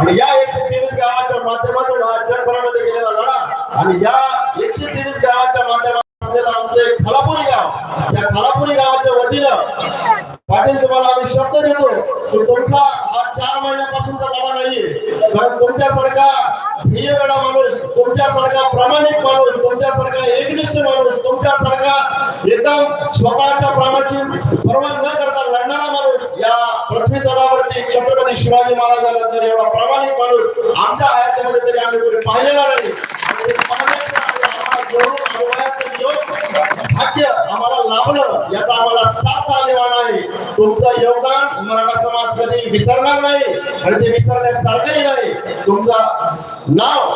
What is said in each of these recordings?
आणि या एकशे तेवीस गावाच्या माध्यमातून हा जगभरामध्ये गेलेला लढा आणि या एकशे तेवीस गावाच्या माध्यमातून असलेलं आमचं एक खलापुरी गाव त्या खलापुरी गावाच्या वतीनं पाटील तुम्हाला आम्ही शब्द देतो की तुमचा हा चार महिन्यापासूनचा लढा नाहीये. कारण तुमच्यासारखा ध्येयगडा माणूस तुमच्यासारखा प्रामाणिक माणूस तुमच्यासारखा एकनिष्ठ माणूस तुमच्यासारखा एकदम स्वतःच्या प्राणाची तुम्हाला शिवाजी जर एवढा प्रामाणिक माणूस आमच्या आयातीमध्ये तरी आम्ही कोणी पाहिलेला नाही. भाग्य आम्हाला लाभलं याचा आम्हाला साथ आहे तुमचं योगदान मराठा समाज कधी विसरणार नाही आणि ते विसरण्यासारखंही नाही. तुमचा नाव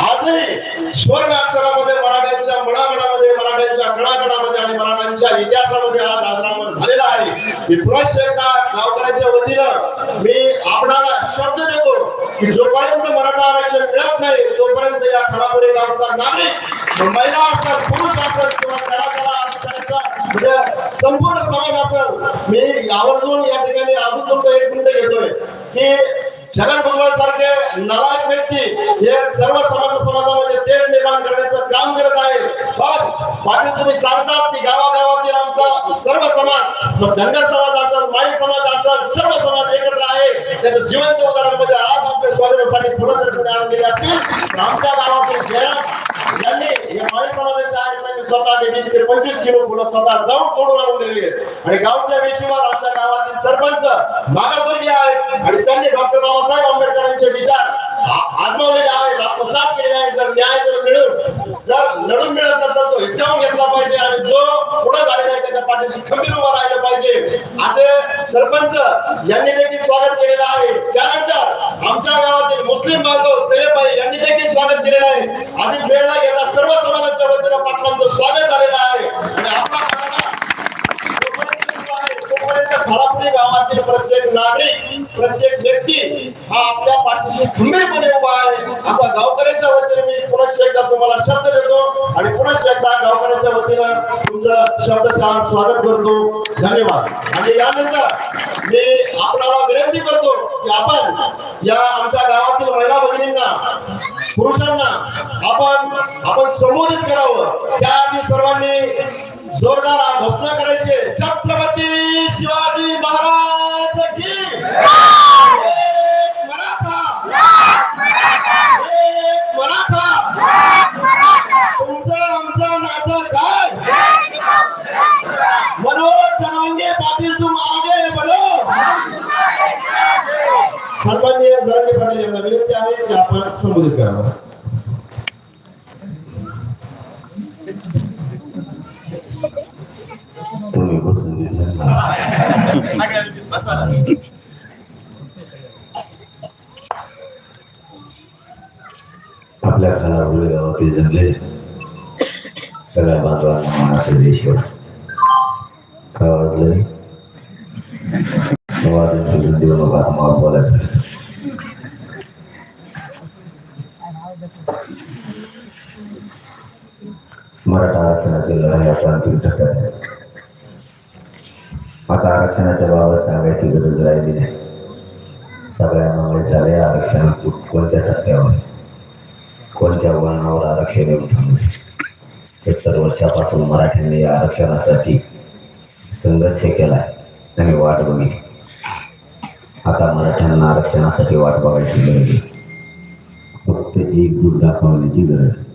आजही स्वर्ग अक्षरामध्ये मराठ्यांच्या मुळागडामध्ये मराठ्यांच्या गडागडामध्ये आणि मराठ्यांच्या इतिहासामध्ये आज आजरामर झालेला आहे गावकऱ्यांच्या वतीनं मी आपणाला शब्द देतो की जोपर्यंत मराठा आरक्षण मिळत नाही तोपर्यंत या खरापुरी गावचा नागरिक महिला असतात पुरुष असतात किंवा कलाकारा म्हणजे संपूर्ण समाज असेल मी आवर्जून या ठिकाणी अजून तुमचं एक मिनिट घेतोय की छगन भुजबळ सारखे नालायक व्यक्ती हे सर्व समाज समाजामध्ये तेढ निर्माण करण्याचं काम करत आहे पण पाटील तुम्ही सांगतात की गावात समाज मग धनगर समाज असेल माळी समाज असेल सर्व समाज एकत्र आहे. त्याचं जिवंत उदाहरण म्हणजे आज आपल्या स्वातंत्र्यासाठी पुनर्रचना आणून दिली असतील आमच्या गावातील जयराम यांनी या माळी समाजाच्या आहेत त्यांनी स्वतः वीस ते पंचवीस किलो फुलं स्वतः जाऊन तोडून आणून दिलेली आहेत. आणि गावच्या वेशीवर आमच्या गावातील सरपंच मागासवर्गीय आहेत. आणि त्यांनी डॉक्टर बाबासाहेब आंबेडकरांचे विचार आजमावलेले आहेत आत्मसात केलेले आहेत. जर न्याय जर मिळून जर लढून मिळत नसेल तो हिसकावून घेतला पाहिजे आणि जो पुढे झालेला आहे त्याच्या पाठीशी खंबीर उभा राहिलं पाहिजे. असे सरपंच यांनी देखील स्वागत केलेलं आहे. त्यानंतर आमच्या गावातील मुस्लिम बांधव ते पाहिजे देखील स्वागत केलेलं आहे अधिक वेळ न घेता सर्व समाजाच्या वतीनं पाटलांचं स्वागत झालेलं आहे आणि आपला मराठा जोपर्यंत सुरू आहे, तोपर्यंत खालापुरी प्रत्येक नागरिक प्रत्येक व्यक्ती हा आपल्या पाठीशी खंबीरपणे उभा आहे. असा गावकऱ्याच्या वतीने मी पुनश्च एकदा तुम्हाला शब्द देतो आणि पुनश्च एकदा गावकऱ्याच्या वतीनं तुमचं शब्द स्वागत करतो. धन्यवाद. आणि यानंतर मी आपल्याला विनंती करतो की आपण या आमच्या गावातील महिला भगिनींना पुरुषांना आपण आपण संबोधित करावं. त्याआधी सर्वांनी जोरदार घोषणा करायची. छत्रपती शिवाजी महाराज! नातं मनोज जनांगे पाटील, तुम आगे बढो। सन्माननीय जरांगे पाटील यांना विनंती आहे की आपण संबोधित करावं तुम्ही बसून घेतलं आपल्या खानापुरी गावातील जमले. Segala bantuan sama Kalau dulu, semua itu dulu bapak mau boleh. Merata senajillah ya Tuhan Tuhan Mata arakshana coba sampai tiga dulu ini. Sampai mengalih dari arakshana kunci terdewa. Kunci awal awal arakshana itu. सत्तर वर्षापासून मराठ्यांनी या आरक्षणासाठी संघर्ष केला आणि वाट बघितली. आता मराठ्यांना आरक्षणासाठी वाट बघायची गरज आहे. फक्त एक दूर दाखवण्याची गरज आहे.